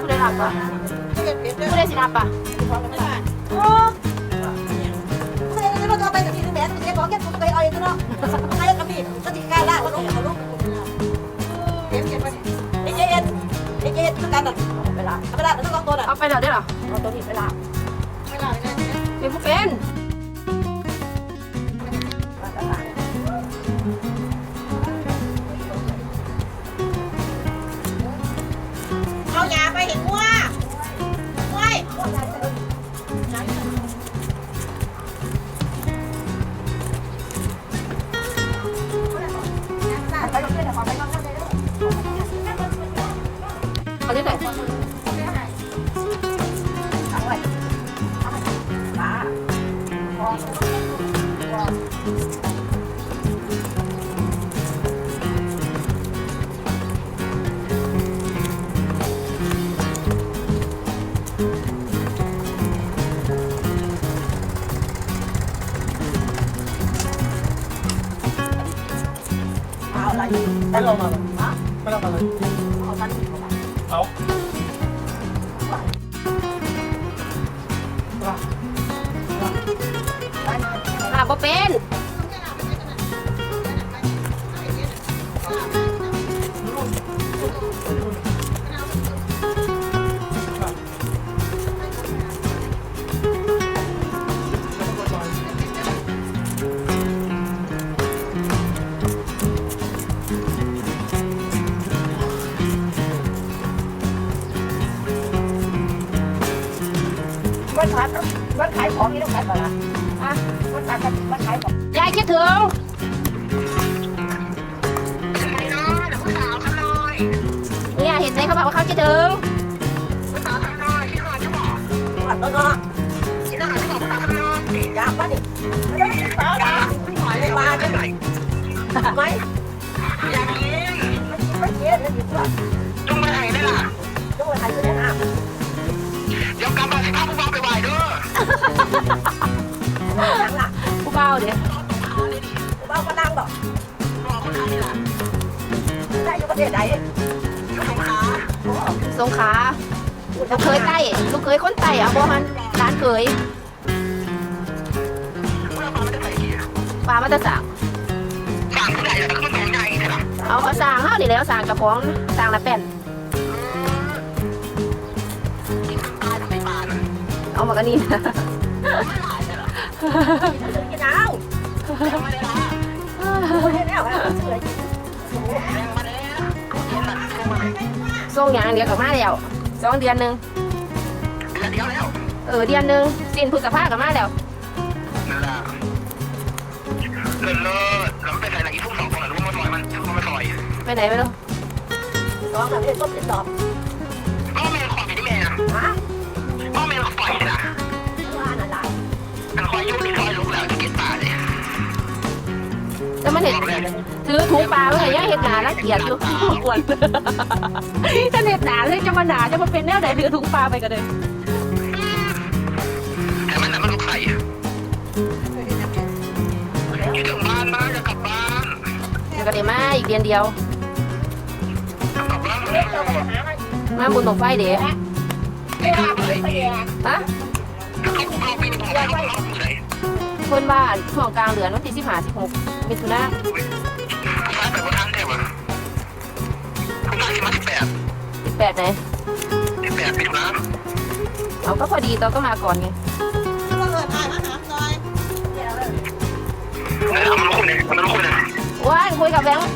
ผู้ได้รับปะผู้ได้สิรับปะโอ้ไม่ได้ไม่ต้องไปแต่พี่แม่ต้องเสียของแค่ผมไปเอาเองเนาะใครกับพี่ก็ติดการละเขาต้องเขาลูกเก็บเก็บไปไอ้เจเอ็นไอ้เจเอ็นคือการตัดเวลาเวลาต้องตัวน่ะเอาไปเดี๋ยวได้เหรอเอาตัวนี้เวลาเวลาเนี่ยเป็นผู้เป็น เอา ไม่ลองมาไม่ลองมาเลยเอาอ่าบ่เป็น วันขายวันขายของนี่ต้องขายอะไรอะวันขายวันขายของยายคิดถึงเนี่ยเห็นไหมเขาบอกว่าเขาคิดถึงวัดแล้วเนาะอยากมาดิไม่ได้เปล่านะไม่มาจะไหนไม่อยากกินไม่กินไม่กินด้วยจุงไป นั่งล่ะผู้เบาเดี๋ยวบ้ามานั่งบอกรอคนทำนี่ล่ะได้อยู่ประเทศใดยุคขาสงขลาลูกเคยใต้ลูกเคยคนใต้อะบ่ฮันร้านเคยเมื่อมาไม่ได้ใส่เกียร์ปลามาแตะสั่งสั่งผู้ใหญ่แต่ก็มันของใหญ่ใช่ไหมเอามาสั่งเฮานี่แหล้วสั่งกระป๋องสั่งละแป้นกินทั้งตายทั้งไม่ปานเอามากันนี่ กินเอาแรงออะไรแรงมาแล้วเห็นมันเข้ามาส่งย่างเดียวกับมาแล้วสองเดือนหนึ่งเดือนเดียวแล้วเออเดือนหนึ่งสิ้นพฤษภากับมาแล้วนั่นล่ะเลิศเลิศแล้วมันไปใส่หลังอีพวกสองตัวน่ะรู้ว่ามันซอยมันรู้ว่ามันซอยไปไหนไม่รู้สองสามเดือนก็ติดต่อ ถือถุงปลาไว้ให้ยังเห็ดหนาละเกียดอยู่อ้วนถ้าเห็ดหนาเลยจะมาหนาจะมาเป็นแนวไหนถือถุงปลาไปกันเลยแต่มันน่ะมันลูกใส่อยู่ถึงบ้านมาจะกลับบ้านเดี๋ยวก็ได้มาอีกเดือนเดียวกลับบ้านมาบุญตกไฟเดี๋ยวไม่ทราบเลยฮะ เขาคุมเราปีนี้ผมไม่รู้เราคุมเลยคนบ้านช่วงกลางเดือนวันที่สิบห้าสิบหกมิถุนาฟ้าไปบนทางเทวะผมได้สิมาสิบแปดสิบแปดไหนสิบแปดมิถุนาเอาก็พอดีตอนก็มาก่อนไงก็เกิดอ่านมาถามหน่อยเออเอามันมาคุยเลยมันมาคุยเลยว่านคุยกับแบงค์